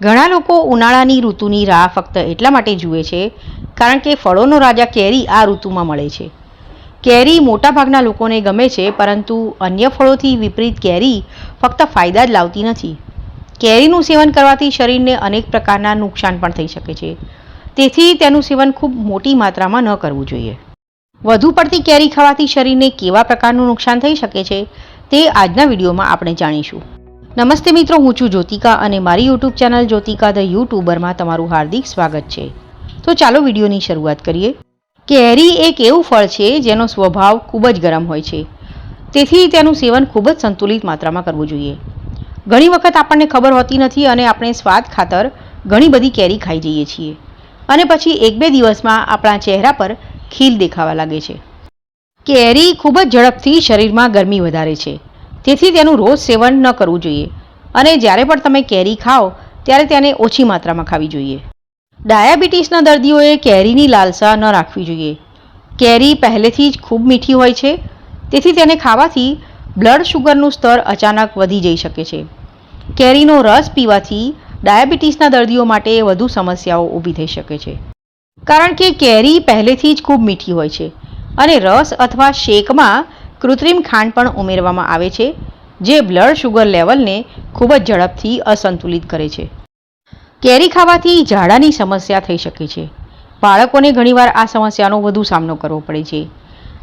ઘણા લોકો ઉનાળાની ઋતુની રાહ ફક્ત એટલા માટે જુએ છે કારણ કે ફળોનો રાજા કેરી આ ઋતુમાં મળે છે. કેરી મોટાભાગના લોકોને ગમે છે, પરંતુ અન્ય ફળોથી વિપરીત કેરી ફક્ત ફાયદા જ લાવતી નથી. કેરીનું સેવન કરવાથી શરીરને અનેક પ્રકારના નુકસાન પણ થઈ શકે છે. તેથી તેનું સેવન ખૂબ મોટી માત્રામાં ન કરવું જોઈએ. વધુ પડતી કેરી ખાવાથી શરીરને કેવા પ્રકારનું નુકસાન થઈ શકે છે તે આજના વિડીયોમાં આપણે જાણીશું. નમસ્તે મિત્રો, હું છું જ્યોતિકા અને મારી યુટ્યુબ ચેનલ જ્યોતિકા ધ યુટ્યુબરમાં તમારું હાર્દિક સ્વાગત છે. તો ચાલો વિડીયોની શરૂઆત કરીએ. કેરી એક એવું ફળ છે જેનો સ્વભાવ ખૂબ જ ગરમ હોય છે. તેથી તેનું સેવન ખૂબ જ સંતુલિત માત્રામાં કરવું જોઈએ. ઘણી વખત આપણને ખબર હોતી નથી અને આપણે સ્વાદ ખાતર ઘણી બધી કેરી ખાઈ જઈએ છીએ. અને પછી એક બે દિવસમાં આપણા ચહેરા પર ખીલ દેખાવા લાગે છે. કેરી ખૂબ જ ઝડપથી શરીરમાં ગરમી વધારે છે. તેથી તેનું રોજ સેવન ન કરવું જોઈએ. અને જ્યારે પણ તમે કેરી ખાઓ, ત્યારે તેને ઓછી માત્રામાં ખાવી જોઈએ. ડાયાબિટીસના દર્દીઓએ કેરીની લાલસા ન રાખવી જોઈએ. કેરી પહેલેથી જ ખૂબ મીઠી હોય છે, તેથી તેને ખાવાથી બ્લડ શુગરનું સ્તર અચાનક વધી જઈ શકે છે. કેરીનો રસ પીવાથી ડાયાબિટીસના દર્દીઓ માટે વધુ સમસ્યાઓ ઊભી થઈ શકે છે. કારણ કે કેરી પહેલેથી જ ખૂબ મીઠી હોય છે અને રસ અથવા શેકમાં કૃત્રિમ ખાંડ પણ ઉમેરવામાં આવે છે, જે બ્લડ શુગર લેવલને ખૂબ જ ઝડપથી અસંતુલિત કરે છે. કેરી ખાવાથી ઝાડાની સમસ્યા થઈ શકે છે. બાળકોને ઘણીવાર આ સમસ્યાનો વધુ સામનો કરવો પડે છે.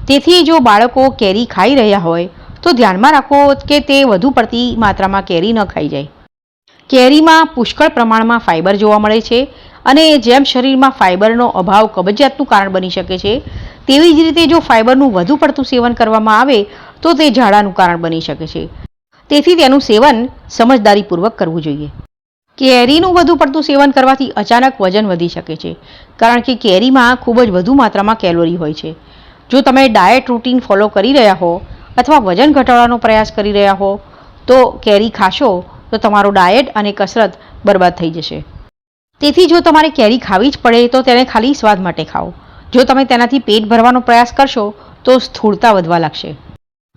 તેથી જો બાળકો કેરી ખાઈ રહ્યા હોય, તો ધ્યાનમાં રાખો કે તે વધુ પડતી માત્રામાં કેરી ન ખાઈ જાય. કેરીમાં પુષ્કળ પ્રમાણમાં ફાઇબર જોવા મળે છે અને જેમ શરીરમાં ફાઇબરનો અભાવ કબજિયાતનું કારણ બની શકે છે તેવી જ રીતે જો ફાઇબરનું વધુ પડતું સેવન કરવામાં આવે, તો તે ઝાડાનું કારણ બની શકે છે. તેથી તેનું સેવન સમજદારીપૂર્વક કરવું જોઈએ. કેરીનું વધુ પડતું સેવન કરવાથી અચાનક વજન વધી શકે છે, કારણ કે કેરીમાં ખૂબ જ વધુ માત્રામાં કેલોરી હોય છે. જો તમે ડાયટ રૂટીન ફોલો કરી રહ્યા હો અથવા વજન ઘટાડવાનો પ્રયાસ કરી રહ્યા હો, તો કેરી ખાશો, તો તમારો ડાયટ અને કસરત બરબાદ થઈ જશે. તેથી જો તમારે કેરી ખાવી જ પડે, તો તેને ખાલી સ્વાદ માટે ખાઓ. જો તમે તેનાથી પેટ ભરવાનો પ્રયાસ કરશો, તો સ્થૂળતા વધવા લાગશે.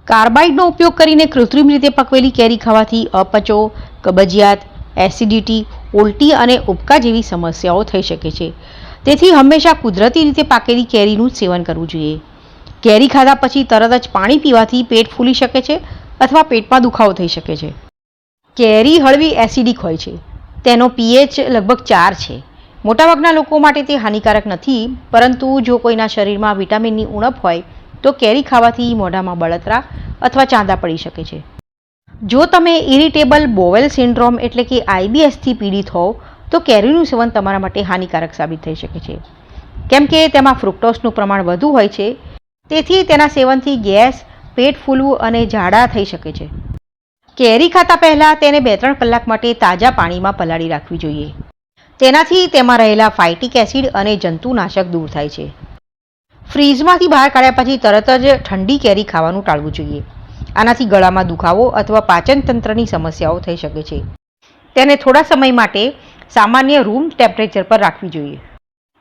કાર્બાઇડનો ઉપયોગ કરીને કૃત્રિમ રીતે પકવેલી કેરી ખાવાથી અપચો, કબજિયાત, એસિડિટી, ઉલટી અને ઉબકા જેવી સમસ્યાઓ થઈ શકે છે. તેથી હંમેશા કુદરતી રીતે પાકેલી કેરીનું જ સેવન કરવું જોઈએ. કેરી ખાધા પછી તરત જ પાણી પીવાથી પેટ ફૂલી શકે છે અથવા પેટમાં દુખાવો થઈ શકે છે. કેરી હળવી એસિડિક હોય છે. તેનો પીએચ લગભગ ચાર છે. મોટાભાગના લોકો માટે તે હાનિકારક નથી, પરંતુ જો કોઈના શરીરમાં વિટામિનની ઉણપ હોય, તો કેરી ખાવાથી મોઢામાં બળતરા અથવા ચાંદા પડી શકે છે. જો તમે ઇરિટેબલ બોવેલ સિન્ડ્રોમ એટલે કે આઈબીએસથી પીડિત હોવ, તો કેરીનું સેવન તમારા માટે હાનિકારક સાબિત થઈ શકે છે. કેમ કે તેમાં ફ્રુક્ટોસનું પ્રમાણ વધુ હોય છે, તેથી તેના સેવનથી ગેસ, પેટ ફૂલવું અને ઝાડા થઈ શકે છે. કેરી ખાતા પહેલાં તેને બે ત્રણ કલાક માટે તાજા પાણીમાં પલાળી રાખવી જોઈએ. તેનાથી તેમાં રહેલા ફાઇટિક એસિડ અને જંતુનાશક દૂર થાય છે. ફ્રીજમાંથી બહાર કાઢ્યા પછી તરત જ ઠંડી કેરી ખાવાનું ટાળવું જોઈએ. આનાથી ગળામાં દુખાવો અથવા પાચન તંત્રની સમસ્યાઓ થઈ શકે છે. તેને થોડા સમય માટે સામાન્ય રૂમ ટેમ્પરેચર પર રાખવી જોઈએ.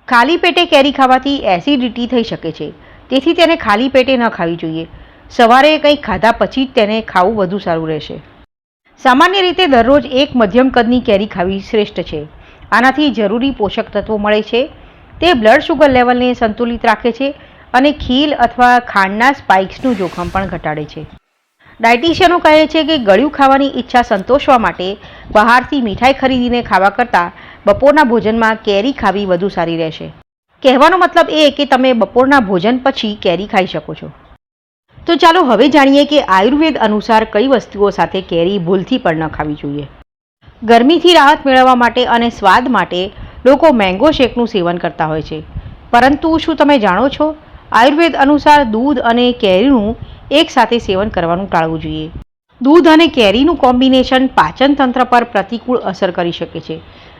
ખાલી પેટે કેરી ખાવાથી એસિડિટી થઈ શકે છે. તેથી તેને ખાલી પેટે ન ખાવી જોઈએ. સવારે કંઈક ખાધા પછી જ તેને ખાવું વધુ સારું રહેશે. સામાન્ય રીતે દરરોજ એક મધ્યમ કદની કેરી ખાવી શ્રેષ્ઠ છે. આનાથી જરૂરી પોષક તત્વો મળે છે. તે બ્લડ શુગર લેવલને સંતુલિત રાખે છે અને ખીલ અથવા ખાંડના સ્પાઇક્સનું જોખમ પણ ઘટાડે છે. ડાયટિશિયનો કહે છે કે ગળ્યું ખાવાની ઈચ્છા સંતોષવા માટે બહારથી મીઠાઈ ખરીદીને ખાવા કરતાં બપોરના ભોજનમાં કેરી ખાવી વધુ સારી રહેશે. કહેવાનો મતલબ એ કે તમે બપોરના ભોજન પછી કેરી ખાઈ શકો છો. તો ચાલો હવે જાણીએ કે આયુર્વેદ અનુસાર કઈ વસ્તુઓ સાથે કેરી ભૂલથી પણ ન ખાવી જોઈએ. ગરમીથી રાહત મેળવવા માટે અને સ્વાદ માટે લોકો મેંગો શેકનું સેવન કરતા હોય છે. પરંતુ શું તમે જાણો છો? આયુર્વેદ અનુસાર દૂધ અને કેરીનું એકસાથે સેવન કરવાનું ટાળવું જોઈએ. દૂધ અને કેરીનું કોમ્બિનેશન પાચન તંત્ર પર પ્રતિકૂળ અસર કરી શકે છે,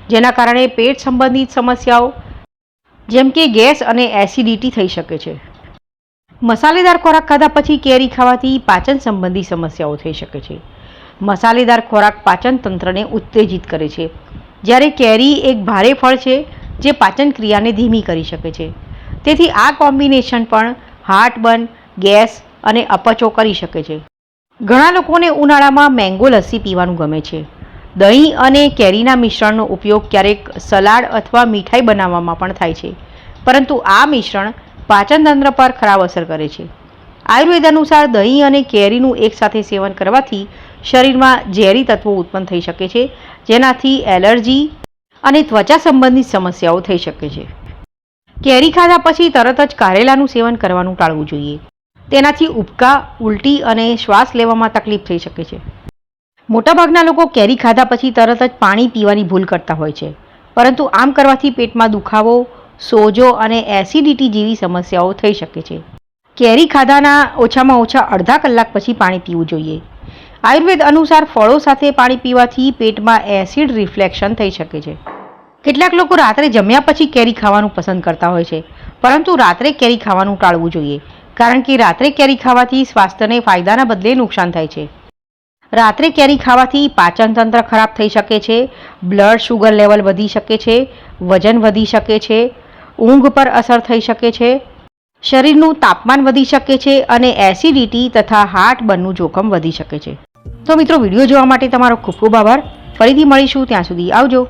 જેના કારણે પેટ સંબંધિત સમસ્યાઓ, જેમ કે ગેસ અને એસિડિટી થઈ શકે છે. મસાલેદાર ખોરાક ખાધા પછી કેરી ખાવાથી પાચન સંબંધી સમસ્યાઓ થઈ શકે છે. મસાલેદાર ખોરાક પાચન તંત્રને ઉત્તેજિત કરે છે. જ્યારે કેરી એક ભારે ફળ છે, જે પાચન ક્રિયાને ધીમી કરી શકે છે. તેથી આ કોમ્બિનેશન પણ હાર્ટબર્ન ગેસ અને અપચો કરી શકે છે. ઘણા લોકોને ઉનાળામાં મેંગો લસ્સી પીવાનું ગમે છે. દહીં અને કેરીના મિશ્રણનો ઉપયોગ ક્યારેક સલાડ અથવા મીઠાઈ બનાવવામાં પણ થાય છે. પરંતુ આ મિશ્રણ પાચનતંત્ર પર ખરાબ અસર કરે છે. આયુર્વેદ અનુસાર દહીં અને કેરીનું એકસાથે સેવન કરવાથી શરીરમાં ઝેરી તત્વો ઉત્પન્ન થઈ શકે છે, જેનાથી એલર્જી અને ત્વચા સંબંધિત સમસ્યાઓ થઈ શકે છે. કેરી ખાધા પછી તરત જ કારેલાનું સેવન કરવાનું ટાળવું જોઈએ. તેનાથી ઉબકા, ઉલટી અને શ્વાસ લેવામાં તકલીફ થઈ શકે છે. મોટાભાગના લોકો કેરી ખાધા પછી તરત જ પાણી પીવાની ભૂલ કરતા હોય છે. પરંતુ આમ કરવાથી પેટમાં દુખાવો, સોજો અને એસિડિટી જેવી સમસ્યાઓ થઈ શકે છે. કેરી ખાધાના ઓછામાં ઓછા અડધા કલાક પછી પાણી પીવું જોઈએ. આયુર્વેદ અનુસાર ફળો સાથે પાણી પીવાથી પેટમાં એસિડ રિફ્લેક્શન થઈ શકે છે. કેટલાક લોકો રાત્રે જમ્યા પછી કેરી ખાવાનું પસંદ કરતા હોય છે, પરંતુ રાત્રે કેરી ખાવાનું ટાળવું જોઈએ, કારણ કે રાત્રે કેરી ખાવાથી સ્વાસ્થ્યને ફાયદાના બદલે નુકસાન થાય છે. રાત્રે કેરી ખાવાથી પાચન તંત્ર ખરાબ થઈ શકે છે, બ્લડ શુગર લેવલ વધી શકે છે, વજન વધી શકે છે, ઊંઘ પર અસર થઈ શકે છે, શરીરનું તાપમાન વધી શકે છે અને એસિડિટી તથા હાર્ટ બનનું જોખમ વધી શકે છે. તો મિત્રો વીડિયો જોવા માટે તમારો ખૂબ ખૂબ આભાર. ફરીથી મળીશું ત્યાં સુધી આવજો.